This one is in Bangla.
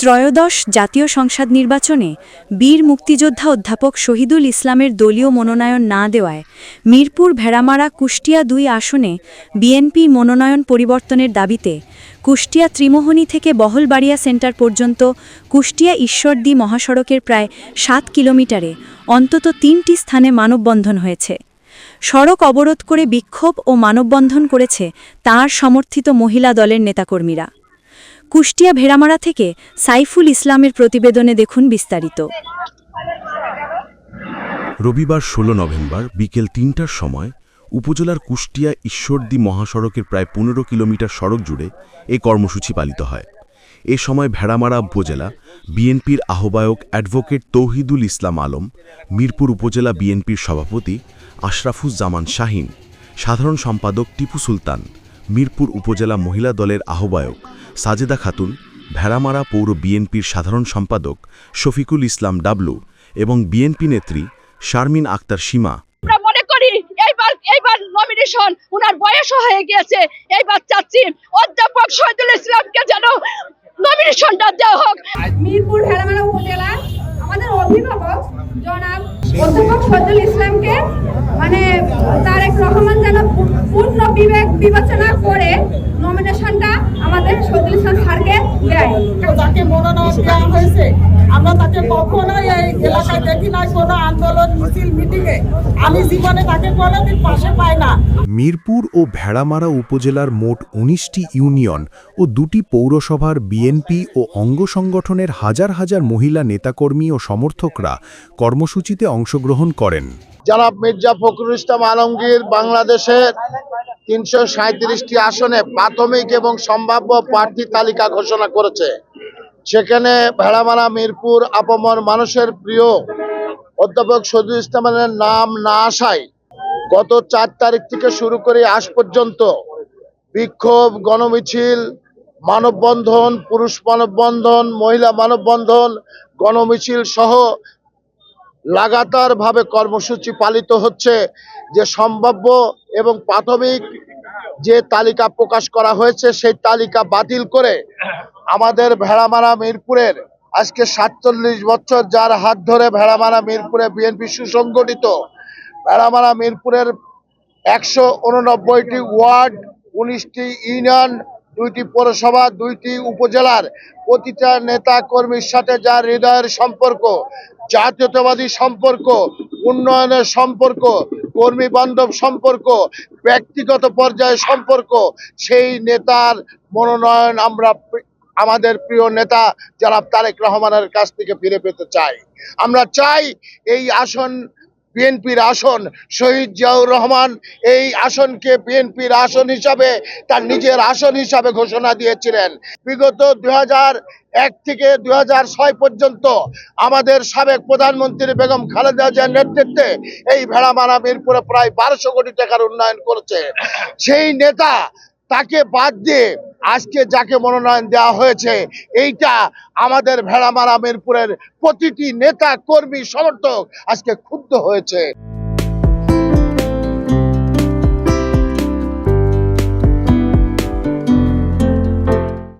ত্রয়োদশ জাতীয় সংসদ নির্বাচনে বীর মুক্তিযোদ্ধা অধ্যাপক শহীদুল ইসলামের দলীয় মনোনয়ন না দেওয়ায় মিরপুর, ভেড়ামারা, কুষ্টিয়া দুই আসনে বিএনপি মনোনয়ন পরিবর্তনের দাবিতে কুষ্টিয়া ত্রিমোহনী থেকে বহলবাড়িয়া সেন্টার পর্যন্ত কুষ্টিয়া ঈশ্বরদী মহাসড়কের প্রায় সাত কিলোমিটারে অন্তত তিনটি স্থানে মানববন্ধন হয়েছে। সড়ক অবরোধ করে বিক্ষোভ ও মানববন্ধন করেছে তাঁর সমর্থিত মহিলা দলের নেতাকর্মীরা। কুষ্টিয়া ভেড়ামারা থেকে সাইফুল ইসলামের প্রতিবেদনে দেখুন বিস্তারিত। রবিবার ১৬ নভেম্বর বিকেল তিনটার সময় উপজেলার কুষ্টিয়া ঈশ্বরদী মহাসড়কের প্রায় পনেরো কিলোমিটার সড়ক জুড়ে এ কর্মসূচি পালিত হয়। এ সময় ভেড়ামারা উপজেলা বিএনপির আহ্বায়ক অ্যাডভোকেট তৌহিদুল ইসলাম আলম, মিরপুর উপজেলা বিএনপির সভাপতি আশরাফুজ্জামান শাহিন, সাধারণ সম্পাদক টিপু সুলতান, মিরপুর উপজেলা মহিলা দলের আহ্বায়ক সাজেদা খাতুন ভেড়ামারা পৌর বিএনপির সাধারণ সম্পাদক শফিকুল ইসলাম ডাবলু এবং বিএনপি নেত্রী শারমিন আক্তার সীমা। আমরা মনে করি এইবার এইবার নমিনেশন উনার বয়সও হয়ে গিয়েছে। এইবার চাচ্ছি অধ্যাপক শহীদুল ইসলামকে যেন নমিনেশনটা দেওয়া হোক। মিরপুর ভেড়ামারা উপজেলার আমাদের অভিভাবক জনাব অধ্যাপক সজল ইসলামকে মানে তারেক রহমান যেন পূর্ণ বিবেক বিবেচনা করে নমিনেশনটা আমাদের সজল ইসলাম স্যারকে দেয় যাকে মনোনয়ন দেওয়া হয়েছে। আমরা তাকে কখনোই এই এলাকায় দেখি নাই কোনো আন্দোলন মিছিল মিটিংয়ে। আমি জীবনে তাকে কোনোদিন পাশে পাই না। মিরপুর ও ভেড়ামারা উপজেলার মোট উনিশটি ইউনিয়ন ও দুটি পৌরসভার বিএনপি ও অঙ্গ সংগঠনের হাজার হাজার মহিলা নেতাকর্মী ও সমর্থকরা কর্মসূচিতে অংশগ্রহণ করেন। জনাব মির্জা ফখরুল ইসলাম আলমগীর বাংলাদেশের তিনশো সাঁত্রিশটি আসনে প্রাথমিক এবং সম্ভাব্য প্রার্থী তালিকা ঘোষণা করেছে। সেখানে ভেড়ামারা, মিরপুর আপমর মানুষের প্রিয় অধ্যাপক সদুল ইসলামের নাম না আসায় গত চার তারিখ থেকে শুরু করে আজ পর্যন্ত বিক্ষোভ, গণমিছিল, মানববন্ধন, পুরুষ মানববন্ধন, মহিলা মানববন্ধন, গণমিছিল সহ লাগাতার ভাবে কর্মসূচি পালিত হচ্ছে যে সম্ভাব্য এবং প্রাথমিক যে তালিকা প্রকাশ করা হয়েছে, সেই তালিকা বাতিল করে আমাদের ভেড়ামারা মিরপুরের আজকে সাতচল্লিশ বছর যার হাত ধরে ভেড়ামারা মিরপুরে বিএনপি সুসংগঠিত, ভেড়ামারা মিরপুরের একশো উননব্বইটি ওয়ার্ড, উনিশটি ইউনিয়ন দুইটি পৌরসভা, দুইটি উপজেলার প্রতিটা নেতা কর্মীর সাথে যার হৃদয়ের সম্পর্ক, জাতীয়তাবাদী সম্পর্ক, উন্নয়নের সম্পর্ক, কর্মী বান্ধব সম্পর্ক, ব্যক্তিগত পর্যায়ে সম্পর্ক, সেই নেতার মনোনয়ন আমরা আমাদের প্রিয় নেতা জনাব তারেক রহমানের কাছ থেকে ফিরে পেতে চাই। আমরা চাই এই আসন বিএনপির আসন শহীদ জিয়াউর রহমান। এই আসনকে বিএনপির আসন হিসাবে তার নিজের আসন হিসাবে ঘোষণা দিয়েছিলেন। বিগত দুই এক থেকে দুই পর্যন্ত আমাদের সাবেক প্রধানমন্ত্রী বেগম খালেদা জিয়ার নেতৃত্বে এই ভেড়ামারা মিরপুরে প্রায় বারোশো কোটি টাকার উন্নয়ন করেছে। সেই নেতা তাকে বাদ দিয়ে আজকে যাকে মনোনয়ন দেওয়া হয়েছে, এইটা আমাদের ভেড়ামারা মিরপুরের প্রতিটি নেতা, কর্মী, সমর্থক আজকে ক্ষুব্ধ হয়েছে।